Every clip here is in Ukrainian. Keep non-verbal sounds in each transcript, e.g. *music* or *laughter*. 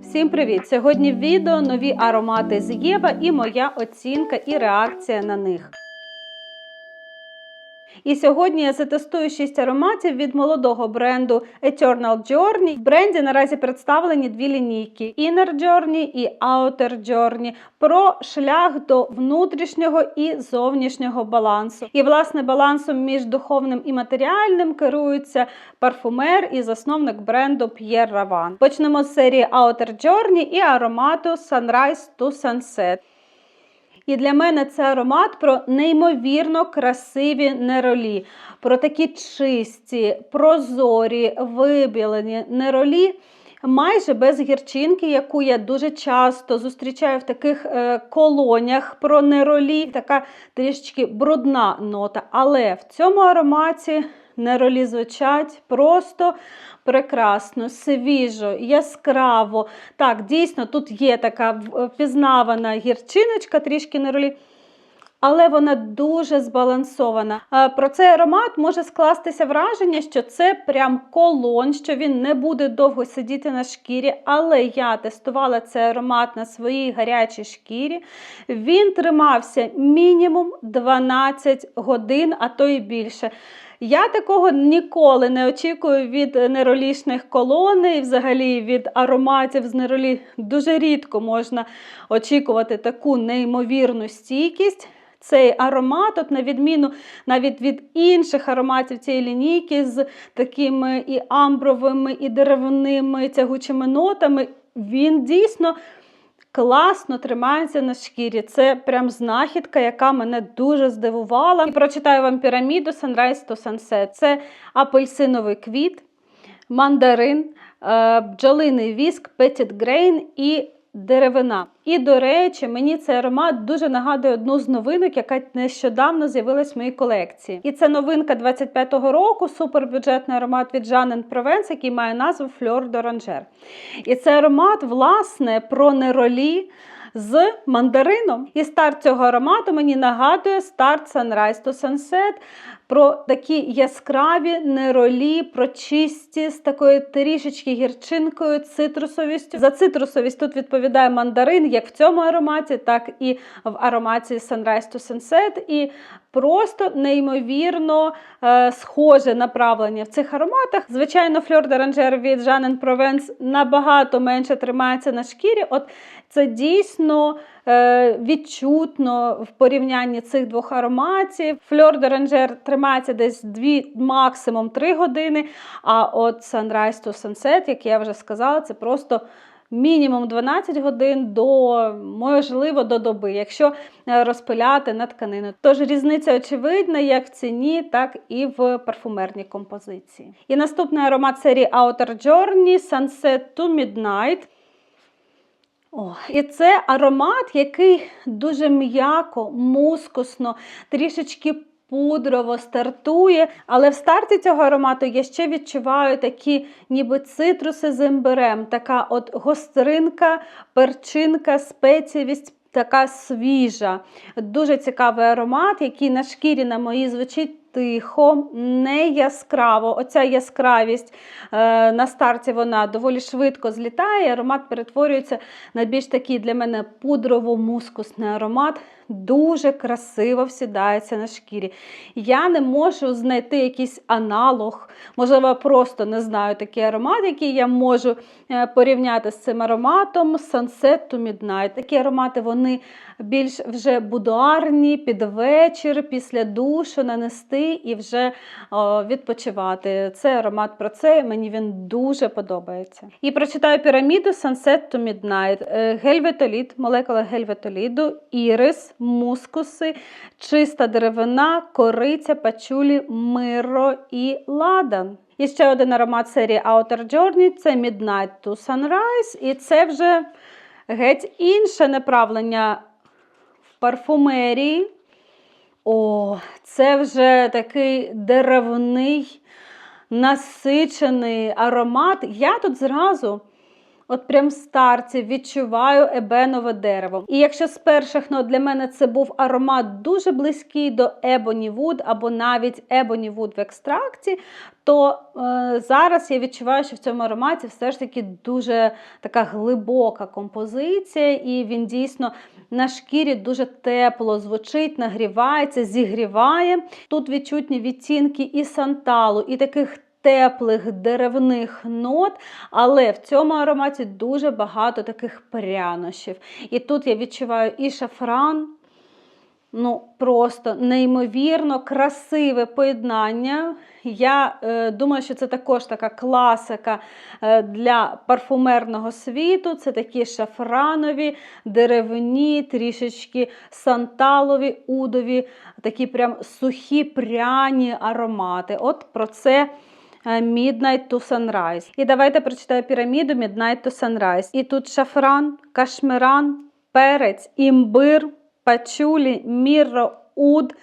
Всім привіт! Сьогодні відео нові аромати з Єва і моя оцінка і реакція на них. І сьогодні я затестую 6 ароматів від молодого бренду Eternal Journey. В бренді наразі представлені дві лінійки: Inner Journey і Outer Journey про шлях до внутрішнього і зовнішнього балансу. І власне балансом між духовним і матеріальним керується парфумер і засновник бренду Pierre Ravan. Почнемо з серії Outer Journey і аромату Sunrise to Sunset. І для мене це аромат про неймовірно красиві неролі, про такі чисті, прозорі, вибілені неролі. Майже без гірчинки, яку я дуже часто зустрічаю в таких е, колоніях про неролі, така трішечки брудна нота. Але в цьому ароматі неролі звучать просто прекрасно, свіжо, яскраво. Так, дійсно, тут є така впізнавана гірчиночка, трішки неролі. Але вона дуже збалансована. Про цей аромат може скластися враження, що це прям колон, що він не буде довго сидіти на шкірі. Але я тестувала цей аромат на своїй гарячій шкірі. Він тримався мінімум 12 годин, а то і більше. Я такого ніколи не очікую від нейролічних колон і взагалі від ароматів з нейролі. Дуже рідко можна очікувати таку неймовірну стійкість. Цей аромат, от на відміну навіть від інших ароматів цієї лінійки з такими і амбровими, і деревними тягучими нотами, він дійсно класно тримається на шкірі. Це прям знахідка, яка мене дуже здивувала. І прочитаю вам піраміду Sunrise to Sunset. Це апельсиновий квіт, мандарин, е, бджолиний віск, Petit Grain і деревина. І, до речі, мені цей аромат дуже нагадує одну з новинок, яка нещодавно з'явилась в моїй колекції. І це новинка 25-го року, супербюджетний аромат від Жанен Provence, який має назву Fleur d'Oranger. І це аромат, власне, про неролі. З мандарином. І старт цього аромату мені нагадує старт Sunrise to Sunset про такі яскраві неролі, про чисті з такою трішечки гірчинкою, цитрусовістю. За цитрусовість тут відповідає мандарин, як в цьому ароматі, так і в ароматі Sunrise to Sunset. І Просто неймовірно е, схоже направлення в цих ароматах. Звичайно, фльор d'Oranger від Жанен Провенс набагато менше тримається на шкірі. От це дійсно е, відчутно в порівнянні цих двох ароматів. Фльор d'Oranger тримається десь 2, максимум 3 години. А от Sunrise to Sunset, як я вже сказала, це просто мінімум 12 годин до, можливо, до доби, якщо е, розпиляти на тканину. Тож різниця очевидна як в ціні, так і в парфумерній композиції. І наступний аромат серії Outer Journey Sunset to Midnight. О, І це аромат, який дуже м'яко, мускусно, трішечки пудрово стартує. Але в старті цього аромату я ще відчуваю такі ніби цитруси з імбирем, така от гостринка, перчинка, спецієвість. Така свіжа, дуже цікавий аромат, який на шкірі на моїй звучить тихо, не яскраво. Оця яскравість е, на старті вона доволі швидко злітає. Аромат перетворюється на більш такий для мене пудрово-мускусний аромат. Дуже красиво всідається на шкірі. Я не можу знайти якийсь аналог, можливо, просто не знаю такий аромат, який я можу е, порівняти з цим ароматом Sunset to Midnight. Такі аромати вони більш вже будуарні, під вечір, після душу нанести і вже відпочивати. Це аромат про це, мені він дуже подобається. І прочитаю піраміду Sunset to Midnight, е, гельветоліт, молекула гельветоліду, ірис, мускуси, чиста деревина, кориця, пачулі, миро і ладан. І ще один аромат серії Outer Journey це Midnight to Sunrise. І це вже геть інше направлення в парфумерії. О, це вже такий деревний, насичений аромат. Я тут зразу От прям в старті відчуваю ебенове дерево. І якщо з перших нот для мене це був аромат дуже близький до Wood або навіть Wood в екстракті, то е, зараз я відчуваю, що в цьому ароматі все ж таки дуже така глибока композиція, і він дійсно на шкірі дуже тепло звучить, нагрівається, зігріває. Тут відчутні відтінки і санталу, і таких теплих деревних нот, але в цьому ароматі дуже багато таких прянощів. І тут я відчуваю і шафран. Ну, просто неймовірно красиве поєднання. Я е, думаю, що це також така класика е, для парфумерного світу. Це такі шафранові, деревні, трішечки санталові, удові, такі прям сухі пряні аромати. От про це. Е, Midnight to Sunrise. І давайте прочитаю піраміду Midnight to Sunrise. І тут шафран, кашмиран, перець, імбир, пачулі, мірро, уд,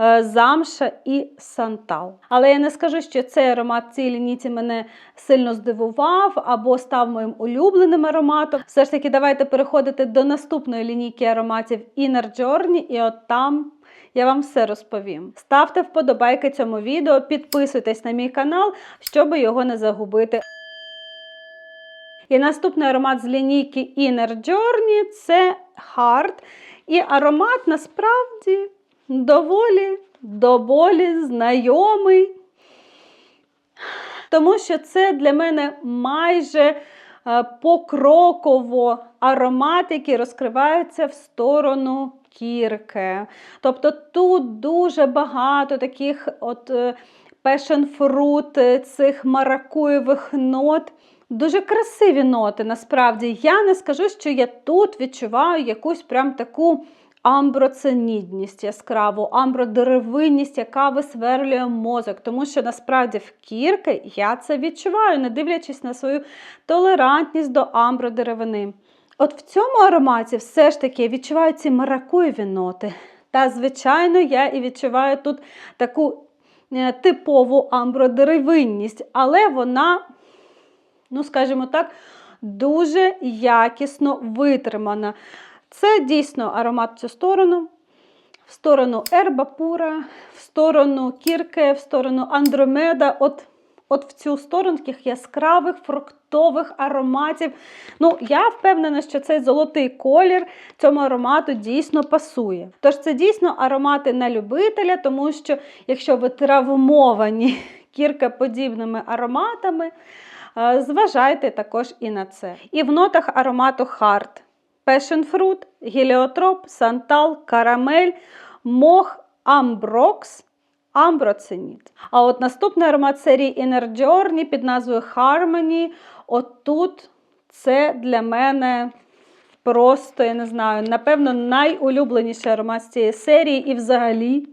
е, замша і сантал. Але я не скажу, що цей аромат цій лінійці мене сильно здивував або став моїм улюбленим ароматом. Все ж таки, давайте переходити до наступної лінійки ароматів Inner Journey, і от там. Я вам все розповім. Ставте вподобайки цьому відео, підписуйтесь на мій канал, щоб його не загубити. І наступний аромат з лінійки Inner Journey це Heart. І аромат насправді доволі до знайомий. Тому що це для мене майже е, покроково аромат, який розкривається в сторону кірки. Тобто тут дуже багато таких от е, цих маракуєвих нот. Дуже красиві ноти, насправді. Я не скажу, що я тут відчуваю якусь прям таку амброценідність яскраву, амбродеревинність, яка висверлює мозок. Тому що насправді в кірки я це відчуваю, не дивлячись на свою толерантність до амбродеревини. От в цьому ароматі все ж таки я відчуваю ці маракуєві ноти. Та, звичайно, я і відчуваю тут таку е, типову амбродеревинність, але вона ну, скажімо так, дуже якісно витримана. Це дійсно аромат в цю сторону, в сторону Ерба Пура, в сторону Кірке, в сторону Андромеда. От, от в цю сторону таких яскравих фруктових ароматів. Ну, я впевнена, що цей золотий колір цьому аромату дійсно пасує. Тож це дійсно аромати на любителя, тому що якщо ви травмовані *laughs* кіркоподібними ароматами, Е, Зважайте також і на це. І в нотах аромату Passion Fruit, геліотроп, сантал, карамель, мох, амброкс, амброценіт. А от наступний аромат серії Inner під назвою Harmony. Отут це для мене просто, я не знаю, напевно, найулюбленіший аромат з цієї серії. І взагалі,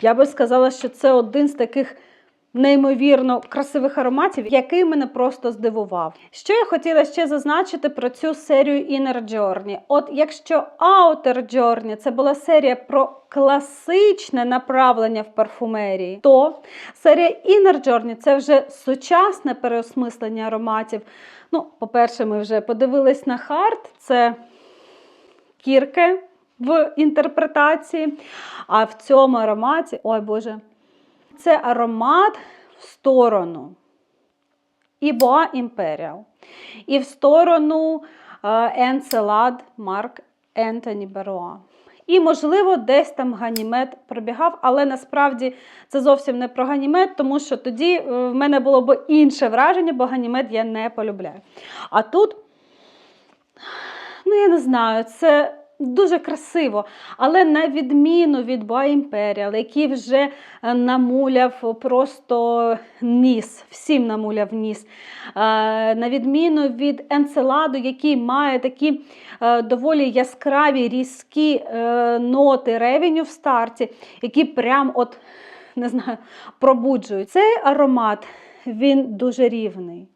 я би сказала, що це один з таких неймовірно красивих ароматів, який мене просто здивував. Що я хотіла ще зазначити про цю серію Inner Journey? От якщо Outer Journey це була серія про класичне направлення в парфумерії, то серія Inner Journey це вже сучасне переосмислення ароматів. Ну, по-перше, ми вже подивились на хард, це кірки в інтерпретації. А в цьому ароматі, ой Боже, це аромат в сторону і Boa Imperial, і в сторону Енцелад Марк Ентоні Беруа. І, можливо, десь там ганімед пробігав, але насправді це зовсім не про ганімед, тому що тоді е, в мене було б інше враження, бо ганімед я не полюбляю. А тут, ну я не знаю, це дуже красиво, але на відміну від Boa Imperial, який вже е, намуляв просто ніс, всім намуляв ніс. Е, На відміну від Енцеладу, який має такі е, доволі яскраві різкі ноти ревеню в старті, які прям от, не знаю, пробуджують. Цей аромат він дуже рівний.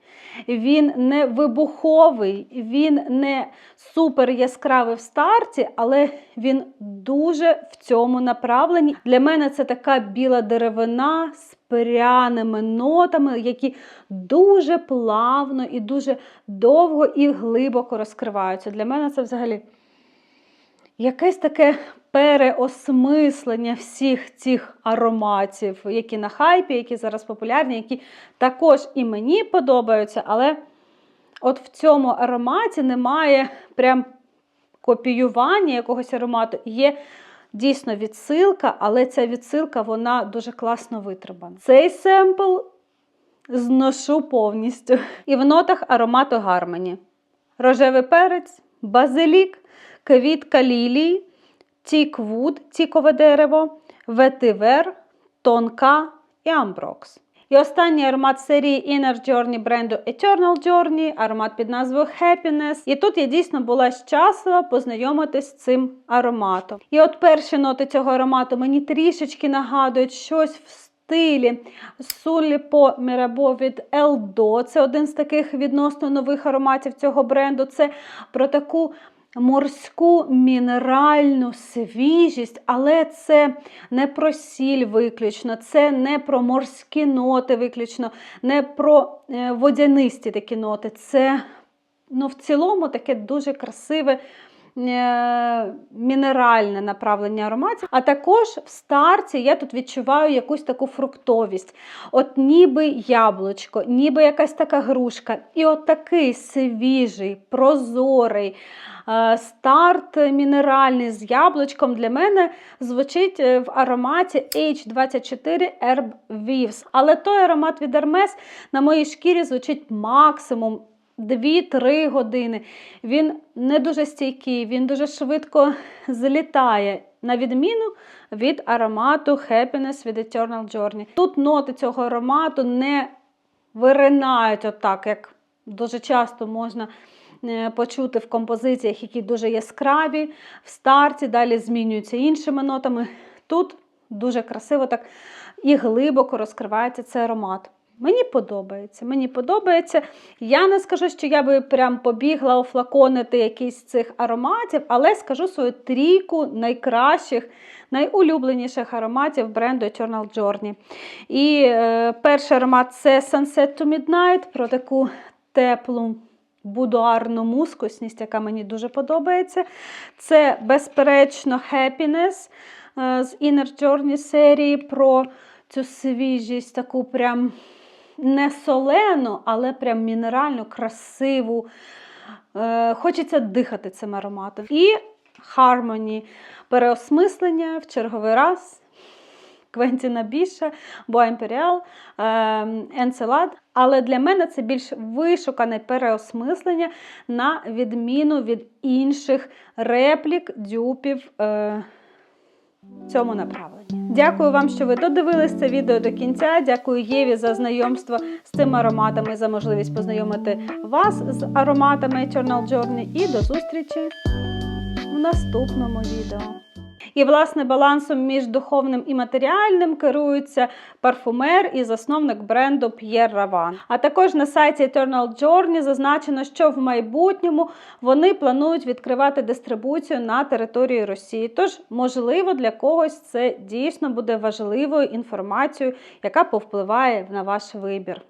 Він не вибуховий, він не супер яскравий в старті, але він дуже в цьому направленні. Для мене це така біла деревина з пряними нотами, які дуже плавно і дуже довго і глибоко розкриваються. Для мене це взагалі якесь таке переосмислення всіх цих ароматів, які на хайпі, які зараз популярні, які також і мені подобаються, але от в цьому ароматі немає прям копіювання якогось аромату. Є дійсно відсилка, але ця відсилка вона дуже класно витримана. Цей семпл зношу повністю. І в нотах аромату гармоні. Рожевий перець, базилік, квітка лілії, тіквуд, тікове дерево, ветивер, тонка і амброкс. І останній аромат серії Inner Journey бренду Eternal Journey, аромат під назвою Happiness. І тут я дійсно була щаслива познайомитись з цим ароматом. І от перші ноти цього аромату мені трішечки нагадують щось в стилі Суліпо Мірабо від Eldo. Це один з таких відносно нових ароматів цього бренду. Це про таку морську мінеральну свіжість, але це не про сіль виключно, це не про морські ноти виключно, не про е, водянисті такі ноти. Це ну, в цілому таке дуже красиве. Е, Мінеральне направлення ароматів, а також в старті я тут відчуваю якусь таку фруктовість, от ніби яблучко, ніби якась така грушка. І от такий свіжий, прозорий, Е, Старт мінеральний з яблучком для мене звучить е, в ароматі H24 Herb Waves. Але той аромат від Hermes на моїй шкірі звучить максимум 2-3 години. Він не дуже стійкий, він дуже швидко злітає. На відміну від аромату Happiness від Eternal Journey. Тут ноти цього аромату не виринають отак, як дуже часто можна е, почути в композиціях, які дуже яскраві, в старті, далі змінюються іншими нотами. Тут дуже красиво так і глибоко розкривається цей аромат. Мені подобається. Мені подобається. Я не скажу, що я би прям побігла офлаконити якийсь з цих ароматів, але скажу свою трійку найкращих, найулюбленіших ароматів бренду Eternal Journey. І е, перший аромат це Sunset to Midnight про таку теплу. Будуарну мускусність, яка мені дуже подобається. Це, безперечно, Happiness е, з Inner Journey серії про цю свіжість, таку прям не солену, але прям мінеральну, красиву. Е, Хочеться дихати цим ароматом. І Harmony переосмислення в черговий раз. Квентіна Біша, Боа Імперіал, Енцелад. Але для мене це більш вишукане переосмислення на відміну від інших реплік, дюпів. Е, в цьому направленні. Дякую вам, що ви додивились це відео до кінця. Дякую Єві за знайомство з цими ароматами, за можливість познайомити вас з ароматами Eternal Journey. І до зустрічі в наступному відео. І, власне, балансом між духовним і матеріальним керується парфумер і засновник бренду П'єр Раван. А також на сайті Eternal Journey зазначено, що в майбутньому вони планують відкривати дистрибуцію на території Росії. Тож, можливо, для когось це дійсно буде важливою інформацією, яка повпливає на ваш вибір.